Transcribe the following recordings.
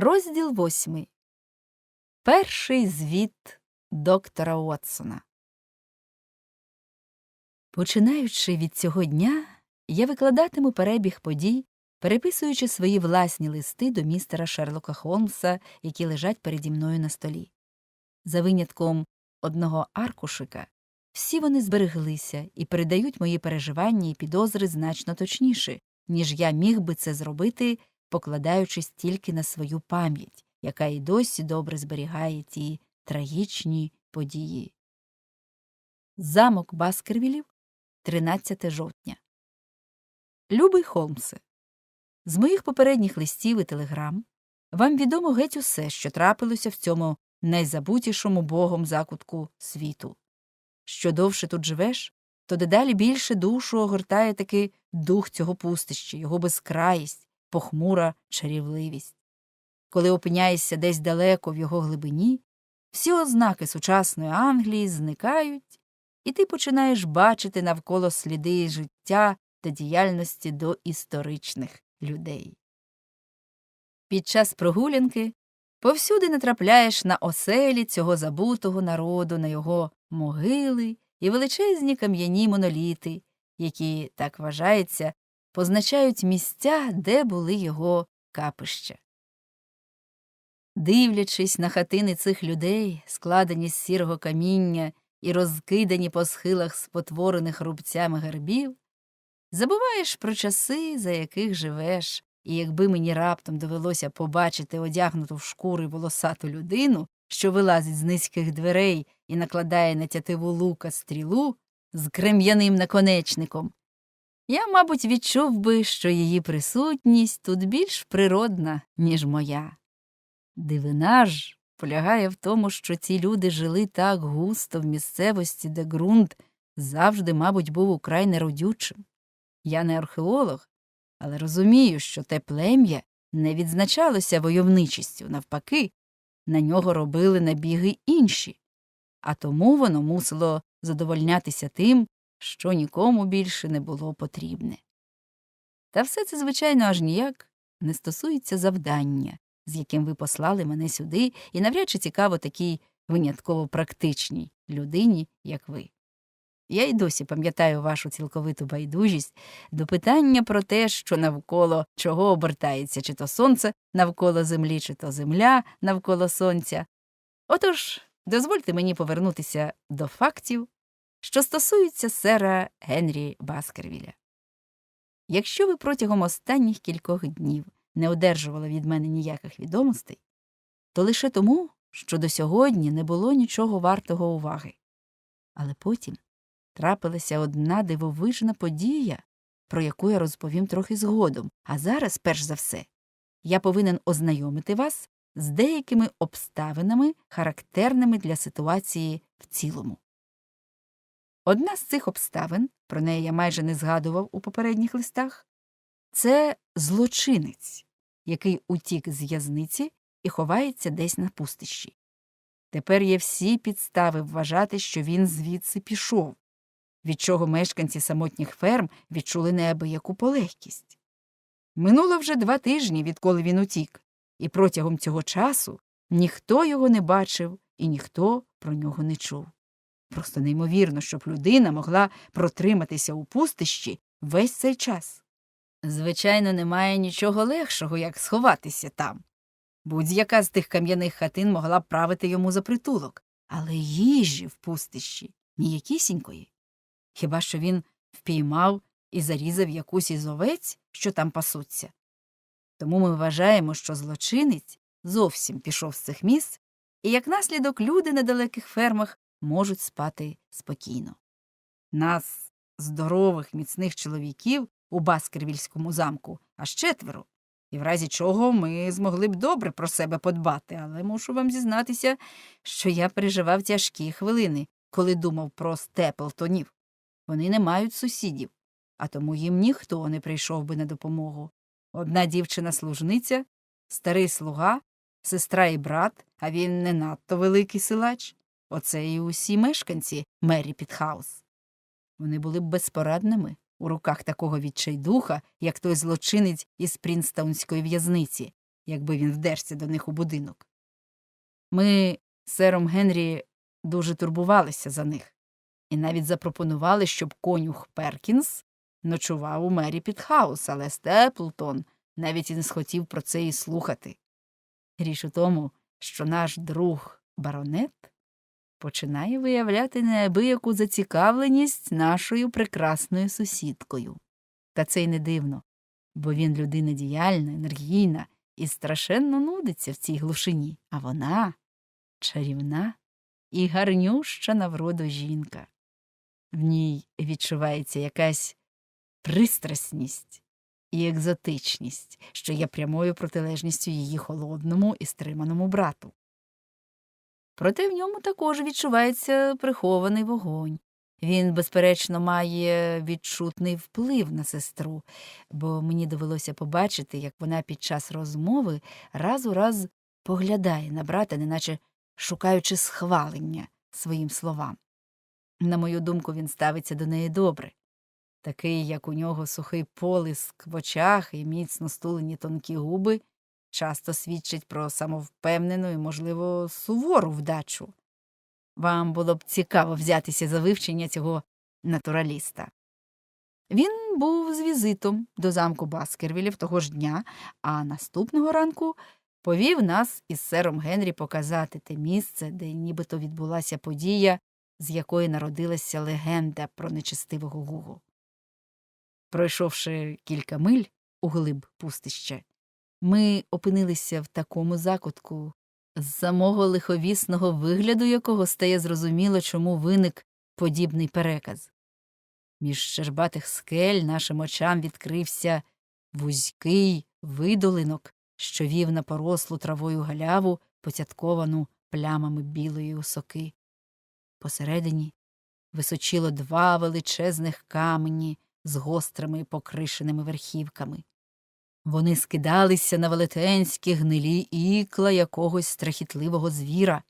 Розділ восьмий. Перший звіт доктора Уотсона. Починаючи від цього дня, я викладатиму перебіг подій, переписуючи свої власні листи до містера Шерлока Холмса, які лежать переді мною на столі. За винятком одного аркушика, всі вони збереглися і передають мої переживання і підозри значно точніше, ніж я міг би це зробити, покладаючись тільки на свою пам'ять, яка й досі добре зберігає ті трагічні події. Замок Баскервілів, 13 жовтня. Любий Холмсе. З моїх попередніх листів і телеграм вам відомо геть усе, що трапилося в цьому найзабутішому богом закутку світу. Що довше тут живеш, то дедалі більше душу огортає таки дух цього пустища, його безкраїсть, похмура чарівливість. Коли опиняєшся десь далеко в його глибині, всі ознаки сучасної Англії зникають, і ти починаєш бачити навколо сліди життя та діяльності до історичних людей. Під час прогулянки повсюди натрапляєш на оселі цього забутого народу, на його могили і величезні кам'яні моноліти, які, так вважається, позначають місця, де були його капища. Дивлячись на хатини цих людей, складені з сірого каміння і розкидані по схилах спотворених рубцями гербів, забуваєш про часи, за яких живеш, і якби мені раптом довелося побачити одягнуту в шкури волосату людину, що вилазить з низьких дверей і накладає на тятиву лука стрілу з крем'яним наконечником, я, мабуть, відчув би, що її присутність тут більш природна, ніж моя. Дивина ж полягає в тому, що ці люди жили так густо в місцевості, де ґрунт завжди, мабуть, був украй неродючим. Я не археолог, але розумію, що те плем'я не відзначалося войовничістю, навпаки, на нього робили набіги інші, а тому воно мусило задовольнятися тим, що нікому більше не було потрібне. Та все це, звичайно, аж ніяк не стосується завдання, з яким ви послали мене сюди, і навряд чи цікаво такій винятково практичній людині, як ви. Я й досі пам'ятаю вашу цілковиту байдужість до питання про те, що навколо чого обертається чи то сонце навколо землі, чи то земля навколо сонця. Отож, дозвольте мені повернутися до фактів, що стосуються сера Генрі Баскервіля. Якщо ви протягом останніх кількох днів не одержували від мене ніяких відомостей, то лише тому, що до сьогодні не було нічого вартого уваги. Але потім трапилася одна дивовижна подія, про яку я розповім трохи згодом, а зараз, перш за все, я повинен ознайомити вас з деякими обставинами, характерними для ситуації в цілому. Одна з цих обставин, про неї я майже не згадував у попередніх листах, це злочинець, який утік з в'язниці і ховається десь на пустищі. Тепер є всі підстави вважати, що він звідси пішов, від чого мешканці самотніх ферм відчули неабияку полегкість. Минуло вже два тижні, відколи він утік, і протягом цього часу ніхто його не бачив і ніхто про нього не чув. Просто неймовірно, щоб людина могла протриматися у пустищі весь цей час. Звичайно, немає нічого легшого, як сховатися там. Будь-яка з тих кам'яних хатин могла б правити йому за притулок, але їжі в пустищі ніякісінької. Хіба що він впіймав і зарізав якусь із овець, що там пасуться. Тому ми вважаємо, що злочинець зовсім пішов з цих місць, і як наслідок люди на далеких фермах можуть спати спокійно. Нас, здорових, міцних чоловіків у Баскервільському замку, аж четверо, і в разі чого ми змогли б добре про себе подбати, але мушу вам зізнатися, що я переживав тяжкі хвилини, коли думав про степлтонів. Вони не мають сусідів, а тому їм ніхто не прийшов би на допомогу. Одна дівчина-служниця, старий слуга, сестра і брат, а він не надто великий силач. Оце і усі мешканці Мері Пітхаус. Вони були б безпорадними у руках такого відчайдуха, як той злочинець із Прінстаунської в'язниці, якби він вдерся до них у будинок. Ми сером Генрі дуже турбувалися за них і навіть запропонували, щоб конюх Перкінс ночував у мері Підхаус, але Степлтон навіть і не схотів про це і слухати. Річ у тому, що наш друг баронет починає виявляти неабияку зацікавленість нашою прекрасною сусідкою. Та це й не дивно, бо він людина діяльна, енергійна і страшенно нудиться в цій глушині, а вона чарівна і гарнюща на вроду жінка. В ній відчувається якась пристрасність і екзотичність, що є прямою протилежністю її холодному і стриманому брату. Проте в ньому також відчувається прихований вогонь. Він, безперечно, має відчутний вплив на сестру, бо мені довелося побачити, як вона під час розмови раз у раз поглядає на брата, неначе шукаючи схвалення своїм словам. На мою думку, він ставиться до неї добре. Такий, як у нього сухий полиск в очах і міцно стулені тонкі губи, часто свідчить про самовпевнену і, можливо, сувору вдачу. Вам було б цікаво взятися за вивчення цього натураліста. Він був з візитом до замку Баскервілів того ж дня, а наступного ранку повів нас із сером Генрі показати те місце, де нібито відбулася подія, з якої народилася легенда про нечестивого Гугу. Пройшовши кілька миль у глиб пустища, ми опинилися в такому закутку, з самого лиховісного вигляду якого стає зрозуміло, чому виник подібний переказ. Між щербатих скель нашим очам відкрився вузький видолинок, що вів на порослу травою галяву, поцятковану плямами білої осоки. Посередині височило два величезних камені з гострими покришеними верхівками. Вони скидалися на велетенські гнилі ікла якогось страхітливого звіра.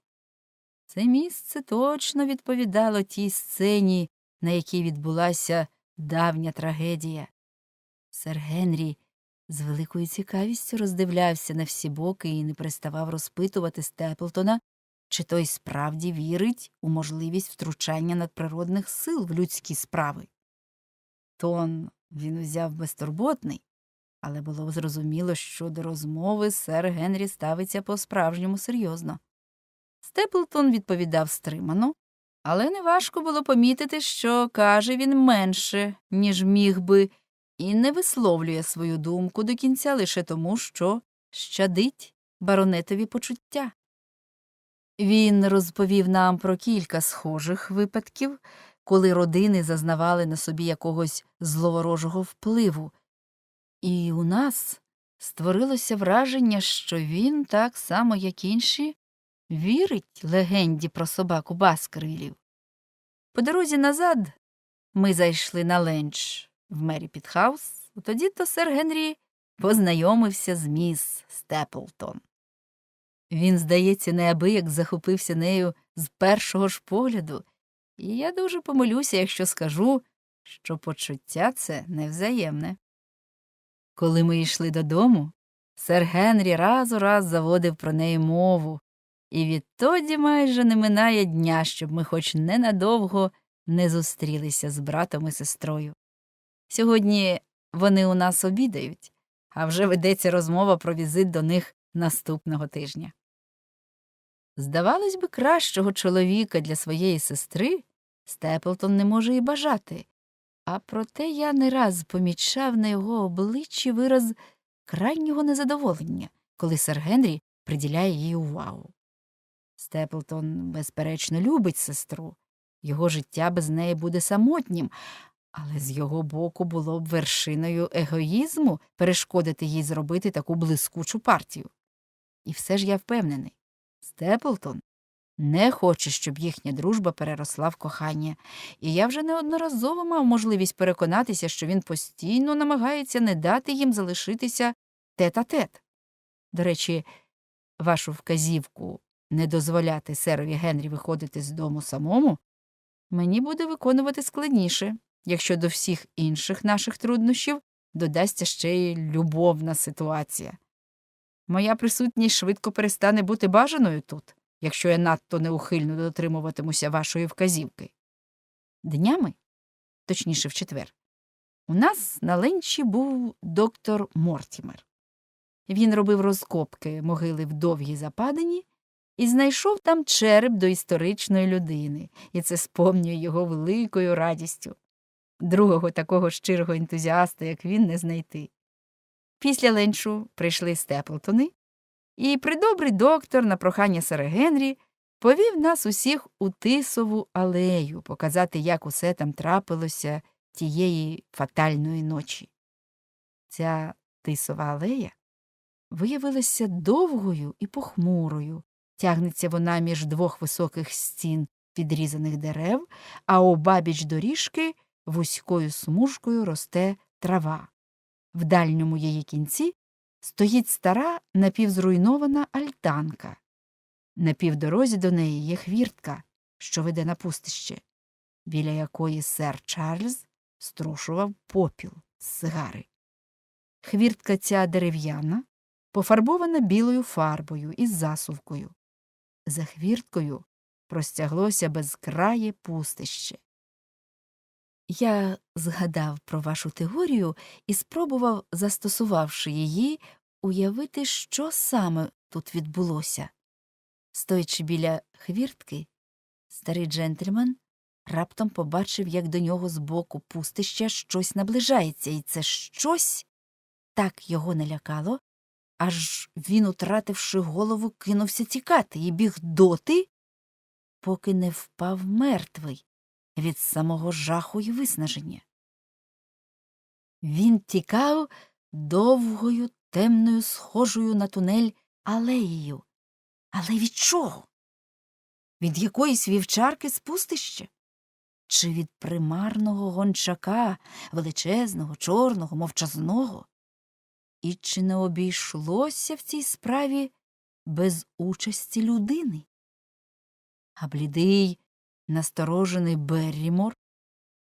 Це місце точно відповідало тій сцені, на якій відбулася давня трагедія. Сер Генрі з великою цікавістю роздивлявся на всі боки і не переставав розпитувати Степлтона, чи той справді вірить у можливість втручання надприродних сил в людські справи. Тон він узяв безтурботний, але було зрозуміло, що до розмови сер Генрі ставиться по справжньому серйозно. Степлтон відповідав стримано, але неважко було помітити, що каже він менше, ніж міг би, і не висловлює свою думку до кінця лише тому, що щадить баронетові почуття. Він розповів нам про кілька схожих випадків, коли родини зазнавали на собі якогось зловорожого впливу, і у нас створилося враження, що він, так само, як інші, вірить легенді про собаку Баскервілів. По дорозі назад ми зайшли на ленч в Мері Підхаус, тоді то сер Генрі познайомився з міс Степлтон. Він, здається, неабияк захопився нею з першого ж погляду, і я дуже помилюся, якщо скажу, що почуття це невзаємне. Коли ми йшли додому, сер Генрі раз у раз заводив про неї мову, і відтоді майже не минає дня, щоб ми хоч ненадовго не зустрілися з братом і сестрою. Сьогодні вони у нас обідають, а вже ведеться розмова про візит до них наступного тижня. Здавалось би, кращого чоловіка для своєї сестри Степлтон не може і бажати, а проте я не раз помічав на його обличчі вираз крайнього незадоволення, коли сер Генрі приділяє їй увагу. Степлтон, безперечно, любить сестру, його життя без неї буде самотнім, але з його боку було б вершиною егоїзму перешкодити їй зробити таку блискучу партію. І все ж я впевнений, Степлтон не хоче, щоб їхня дружба переросла в кохання, і я вже неодноразово мав можливість переконатися, що він постійно намагається не дати їм залишитися тет-а-тет. До речі, вашу вказівку не дозволяти серові Генрі виходити з дому самому мені буде виконувати складніше, якщо до всіх інших наших труднощів додасться ще й любовна ситуація. Моя присутність швидко перестане бути бажаною тут, якщо я надто неухильно дотримуватимуся вашої вказівки. Днями, точніше в четвер, у нас на ленчі був доктор Мортімер. Він робив розкопки могили в довгій западині і знайшов там череп до історичної людини, і це сповнює його великою радістю. Другого такого щирого ентузіаста, як він, не знайти. Після ленчу прийшли Степлтони, і придобрий доктор на прохання сера Генрі повів нас усіх у тисову алею показати, як усе там трапилося тієї фатальної ночі. Ця тисова алея виявилася довгою і похмурою. Тягнеться вона між двох високих стін підрізаних дерев, а обабіч доріжки вузькою смужкою росте трава. В дальньому її кінці стоїть стара напівзруйнована альтанка. На півдорозі до неї є хвіртка, що веде на пустище, біля якої сер Чарльз струшував попіл з сигари. Хвіртка ця дерев'яна, пофарбована білою фарбою із засувкою. За хвірткою простяглося безкрає пустище. Я згадав про вашу теорію і спробував, застосувавши її, уявити, що саме тут відбулося. Стоячи біля хвіртки, старий джентльмен раптом побачив, як до нього збоку пустища щось наближається, і це щось так його налякало, аж він, утративши голову, кинувся тікати і біг доти, поки не впав мертвий від самого жаху і виснаження. Він тікав довгою, темною, схожою на тунель алеєю. Але від чого? Від якоїсь вівчарки з пустища? Чи від примарного гончака, величезного, чорного, мовчазного? І чи не обійшлося в цій справі без участі людини? А блідий, насторожений Беррімор,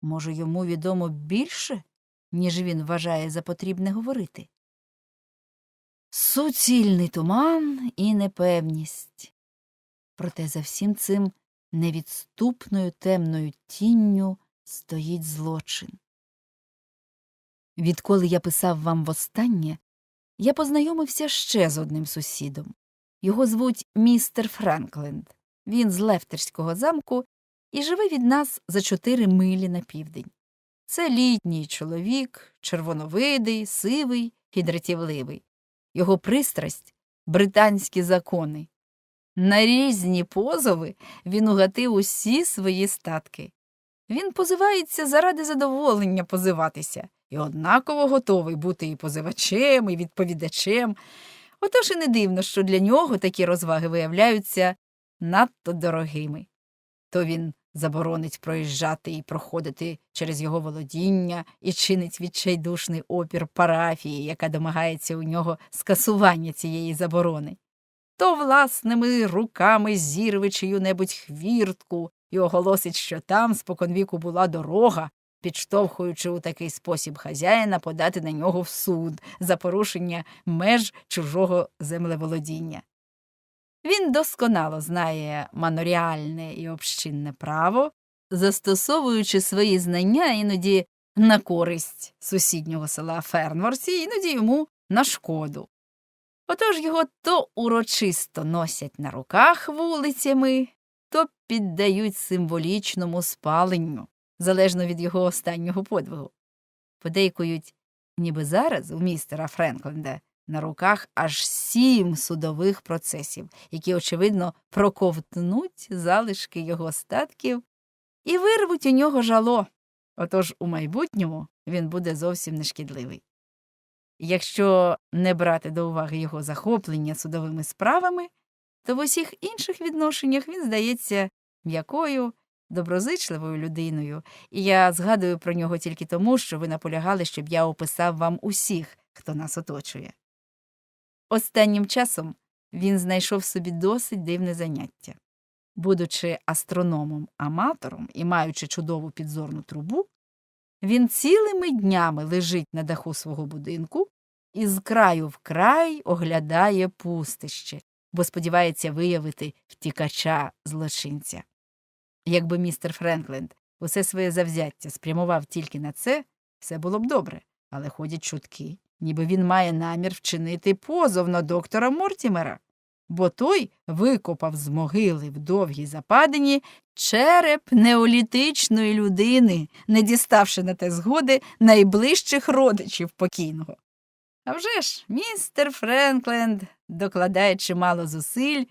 може, йому відомо більше, ніж він вважає за потрібне говорити? Суцільний туман і непевність. Проте за всім цим невідступною темною тінню стоїть злочин. Відколи я писав вам востаннє, я познайомився ще з одним сусідом. Його звуть містер Франкленд. Він з Лефтерського замку і живе від нас за чотири милі на південь. Це літній чоловік, червоновидий, сивий і дратівливий. Його пристрасть британські закони. На різні позови він угатив усі свої статки. Він позивається заради задоволення позиватися і однаково готовий бути і позивачем, і відповідачем. Отож і не дивно, що для нього такі розваги виявляються надто дорогими. То він заборонить проїжджати і проходити через його володіння і чинить відчайдушний опір парафії, яка домагається у нього скасування цієї заборони. То власними руками зірве чию-небудь хвіртку і оголосить, що там споконвіку була дорога, підштовхуючи у такий спосіб хазяїна подати на нього в суд за порушення меж чужого землеволодіння. Він досконало знає маноріальне і общинне право, застосовуючи свої знання іноді на користь сусіднього села Фернворсі, іноді йому на шкоду. Отож його то урочисто носять на руках вулицями, то піддають символічному спаленню, залежно від його останнього подвигу. Подейкують, ніби зараз у містера Френкленда на руках аж сім судових процесів, які, очевидно, проковтнуть залишки його статків і вирвуть у нього жало. Отож у майбутньому він буде зовсім нешкідливий. Якщо не брати до уваги його захоплення судовими справами, то в усіх інших відношеннях він здається м'якою, доброзичливою людиною, і я згадую про нього тільки тому, що ви наполягали, щоб я описав вам усіх, хто нас оточує. Останнім часом він знайшов собі досить дивне заняття. Будучи астрономом-аматором і маючи чудову підзорну трубу, він цілими днями лежить на даху свого будинку і з краю в край оглядає пустище, бо сподівається виявити втікача злочинця. Якби містер Френкленд усе своє завзяття спрямував тільки на це, все було б добре, але ходять чутки, ніби він має намір вчинити позов на доктора Мортімера, бо той викопав з могили в довгій западині череп неолітичної людини, не діставши на те згоди найближчих родичів покійного. А вже ж містер Френкленд докладає чимало зусиль,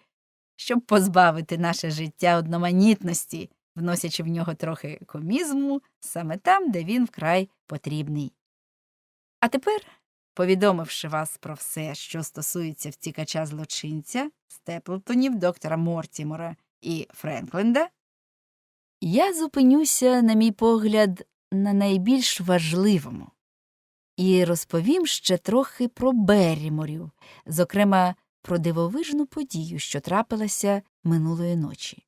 щоб позбавити наше життя одноманітності, вносячи в нього трохи комізму саме там, де він вкрай потрібний. А тепер, повідомивши вас про все, що стосується втікача злочинця, Степлтонів, доктора Мортімора і Френкленда, я зупинюся, на мій погляд, на найбільш важливому і розповім ще трохи про Берріморів, зокрема про дивовижну подію, що трапилася минулої ночі.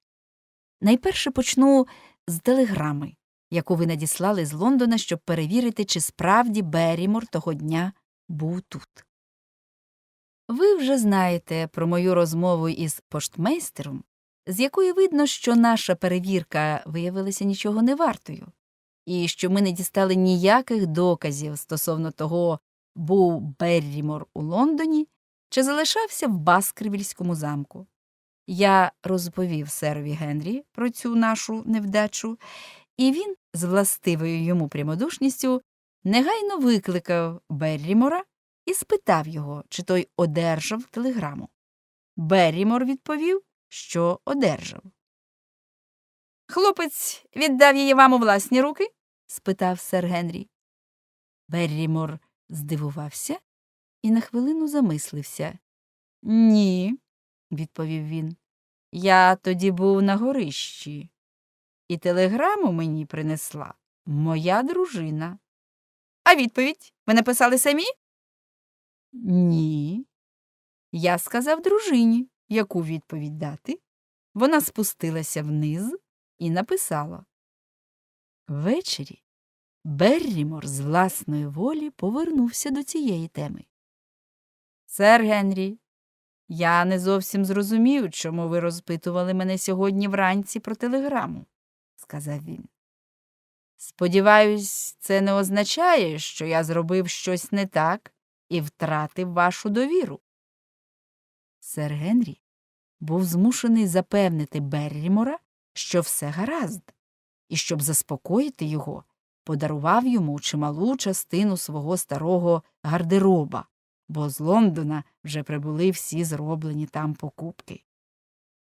Найперше почну з телеграми, яку ви надіслали з Лондона, щоб перевірити, чи справді Беррімор того дня був тут. Ви вже знаєте про мою розмову із поштмейстером, з якої видно, що наша перевірка виявилася нічого не вартою, і що ми не дістали ніяких доказів стосовно того, був Беррімор у Лондоні чи залишався в Баскервільському замку. Я розповів серові Генрі про цю нашу невдачу, і він, з властивою йому прямодушністю, негайно викликав Беррімора і спитав його, чи той одержав телеграму. Беррімор відповів, що одержав. Хлопець віддав її вам у власні руки? спитав сер Генрі. Беррімор здивувався і на хвилину замислився. Ні, відповів він. Я тоді був на горищі, і телеграму мені принесла моя дружина. А відповідь ви написали самі? Ні. Я сказав дружині, яку відповідь дати. Вона спустилася вниз і написала. Ввечері Беррімор з власної волі повернувся до цієї теми. Сер Генрі, я не зовсім зрозумів, чому ви розпитували мене сьогодні вранці про телеграму, сказав він. Сподіваюсь, це не означає, що я зробив щось не так і втратив вашу довіру. Сер Генрі був змушений запевнити Беррімора, що все гаразд, і щоб заспокоїти його, подарував йому чималу частину свого старого гардероба, бо з Лондона вже прибули всі зроблені там покупки.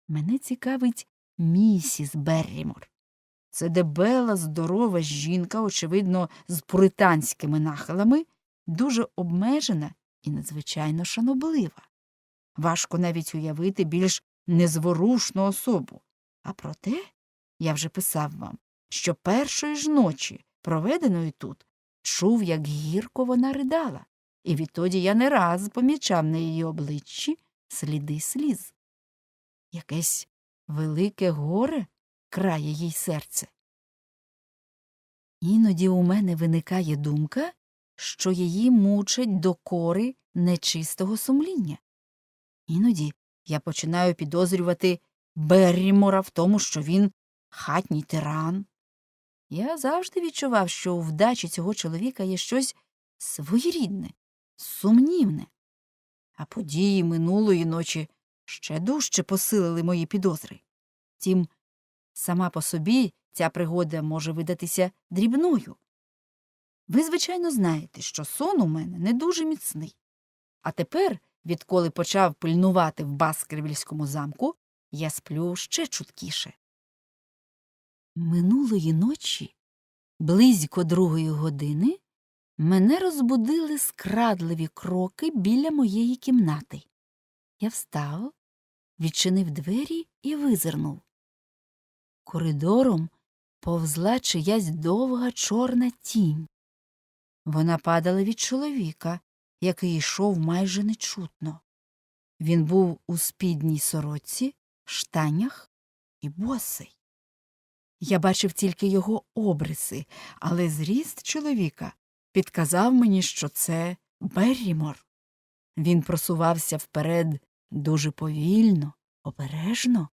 Мене цікавить місіс Беррімор. Це дебела, здорова жінка, очевидно, з пуританськими нахилами, дуже обмежена і надзвичайно шаноблива. Важко навіть уявити більш незворушну особу. А проте, я вже писав вам, що першої ж ночі, проведеної тут, чув, як гірко вона ридала, і відтоді я не раз помічав на її обличчі сліди сліз. Якесь велике горе крає їй серце. Іноді у мене виникає думка, що її мучать докори нечистого сумління. Іноді я починаю підозрювати Беррімора в тому, що він хатній тиран. Я завжди відчував, що у вдачі цього чоловіка є щось своєрідне, сумнівне. А події минулої ночі ще дужче посилили мої підозри. Втім, сама по собі ця пригода може видатися дрібною. Ви, звичайно, знаєте, що сон у мене не дуже міцний. А тепер, відколи почав пильнувати в Баскервільському замку, я сплю ще чуткіше. Минулої ночі, близько другої години, мене розбудили скрадливі кроки біля моєї кімнати. Я встав, відчинив двері і визирнув. Коридором повзла чиясь довга чорна тінь. Вона падала від чоловіка, який йшов майже нечутно. Він був у спідній сорочці, штанях і босий. Я бачив тільки його обриси, але зріст чоловіка підказав мені, що це Беррімор. Він просувався вперед дуже повільно, обережно.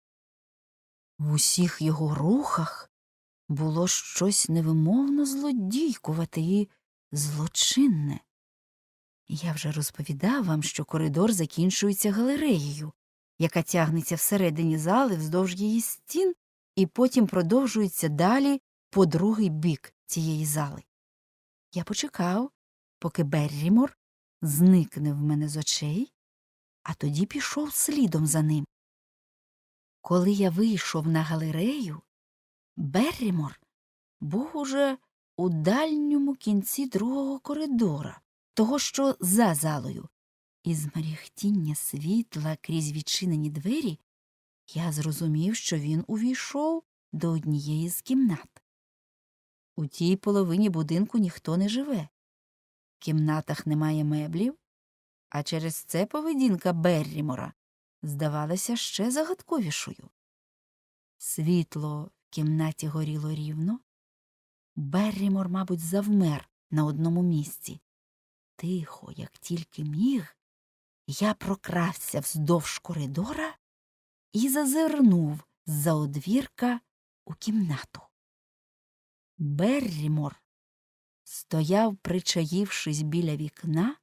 В усіх його рухах було щось невимовно злодійкувате і злочинне. Я вже розповідав вам, що коридор закінчується галереєю, яка тягнеться всередині зали вздовж її стін і потім продовжується далі по другий бік цієї зали. Я почекав, поки Беррімор зникне в мене з очей, а тоді пішов слідом за ним. Коли я вийшов на галерею, Беррімор був уже у дальньому кінці другого коридора, того, що за залою, і з мерехтіння світла крізь відчинені двері я зрозумів, що він увійшов до однієї з кімнат. У тій половині будинку ніхто не живе. В кімнатах немає меблів, а через це поведінка Беррімора здавалася ще загадковішою. Світло в кімнаті горіло рівно. Беррімор, мабуть, завмер на одному місці. Тихо, як тільки міг, я прокрався вздовж коридора і зазирнув з-за одвірка у кімнату. Беррімор стояв, причаївшись біля вікна,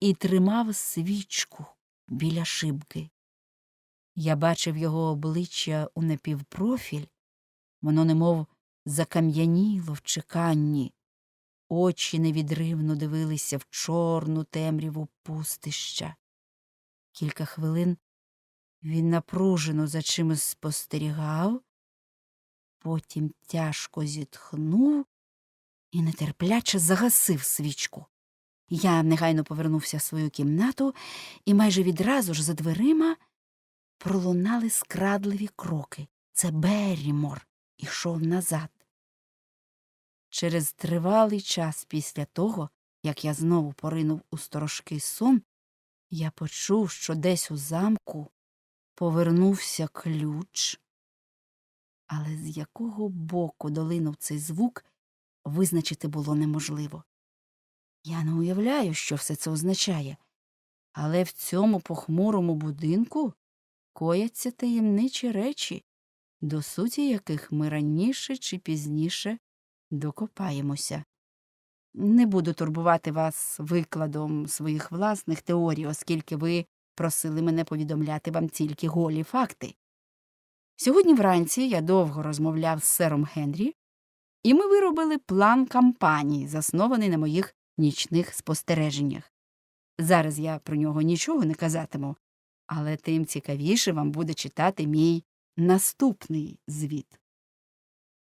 і тримав свічку біля шибки. Я бачив його обличчя у напівпрофіль, воно немов закам'яніло в чеканні, очі невідривно дивилися в чорну темряву пустища. Кілька хвилин він напружено за чимось спостерігав, потім тяжко зітхнув і нетерпляче загасив свічку. Я негайно повернувся в свою кімнату, і майже відразу ж за дверима пролунали скрадливі кроки. Це Беррімор ішов назад. Через тривалий час після того, як я знову поринув у сторожкий сон, я почув, що десь у замку повернувся ключ, але з якого боку долинув цей звук, визначити було неможливо. Я не уявляю, що все це означає, але в цьому похмурому будинку кояться таємничі речі, до суті яких ми раніше чи пізніше докопаємося. Не буду турбувати вас викладом своїх власних теорій, оскільки ви просили мене повідомляти вам тільки голі факти. Сьогодні вранці я довго розмовляв з сером Генрі, і ми виробили план кампанії, заснований на моїх нічних спостереженнях. Зараз я про нього нічого не казатиму, але тим цікавіше вам буде читати мій наступний звіт.